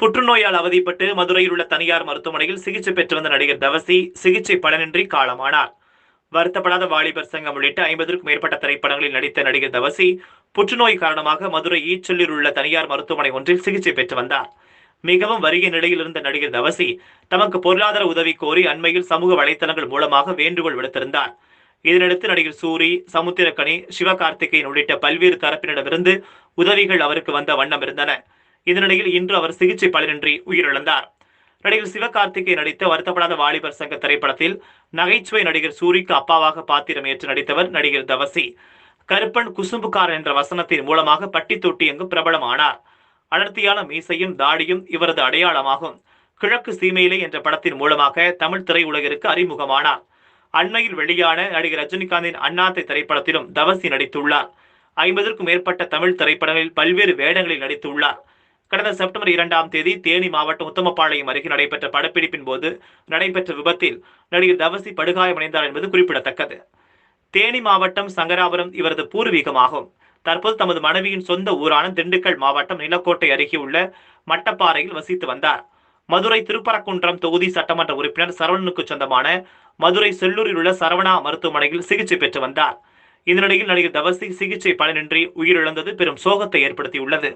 புற்றுநோயால் அவதிப்பட்டு மதுரையில் உள்ள தனியார் மருத்துவமனையில் சிகிச்சை பெற்று வந்த நடிகர் தவசி சிகிச்சை பலனின்றி காலமானார். வருத்தப்படாத வாலிபர் சங்கம் உள்ளிட்ட ஐம்பதற்கும் மேற்பட்ட திரைப்படங்களில் நடித்த நடிகர் தவசி புற்றுநோய் காரணமாக மதுரை ஈச்சொல்லில் உள்ள தனியார் மருத்துவமனை ஒன்றில் சிகிச்சை பெற்று வந்தார். மிகவும் வறிய நிலையில் இருந்த நடிகர் தவசி தமக்கு பொருளாதார உதவி கோரி அண்மையில் சமூக வலைத்தளங்கள் மூலமாக வேண்டுகோள் விடுத்திருந்தார். இதனையடுத்து நடிகர் சூரி சமுத்திரக்கனி சிவகார்த்திகேயன் உள்ளிட்ட பல்வேறு தரப்பினரிடமிருந்து உதவிகள் அவருக்கு வந்த வண்ணம் இருந்தன. இதனிடையில் இன்று அவர் சிகிச்சை பலனின்றி உயிரிழந்தார். நடிகர் சிவகார்த்திகை நடித்த வருத்தப்படாத வாலிபர் சங்க திரைப்படத்தில் நகைச்சுவை நடிகர் சூரிக்கு அப்பாவாக பாத்திரம் ஏற்று நடித்தவர் நடிகர் தவசி. கருப்பன் குசும்புக்காரன் என்ற வசனத்தின் மூலமாக பட்டி தொட்டி எங்கும் பிரபலமானார். அடர்த்தியான மீசையும் தாடியும் இவரது அடையாளமாகும். கிழக்கு சீமையிலே என்ற படத்தின் மூலமாக தமிழ் திரையுலகிற்கு அறிமுகமானார். அண்மையில் வெளியான நடிகர் ரஜினிகாந்தின் அண்ணாத்தை திரைப்படத்திலும் தவசி நடித்துள்ளார். ஐம்பதற்கும் மேற்பட்ட தமிழ் திரைப்படங்களில் பல்வேறு வேடங்களில் நடித்துள்ளார். கடந்த செப்டம்பர் இரண்டாம் தேதி தேனி மாவட்டம் உத்தமபாளையம் அருகே நடைபெற்ற படப்பிடிப்பின் போது நடைபெற்ற விபத்தில் நடிகர் தவசி படுகாயமடைந்தார் என்பது குறிப்பிடத்தக்கது. தேனி மாவட்டம் சங்கராபுரம் இவரது பூர்வீகமாகும். தற்போது தமது மனைவியின் சொந்த ஊரான திண்டுக்கல் மாவட்டம் நிலக்கோட்டை அருகே உள்ள மட்டப்பாறையில் வசித்து வந்தார். மதுரை திருப்பரங்குன்றம் தொகுதி சட்டமன்ற உறுப்பினர் சரவணனுக்கு சொந்தமான மதுரை செல்லூரில் உள்ள சரவணா மருத்துவமனையில் சிகிச்சை பெற்று வந்தார். இதனிடையில் நடிகர் தவசி சிகிச்சை பலனின்றி உயிரிழந்தது. பெரும் சோகத்தை ஏற்படுத்தியுள்ளது.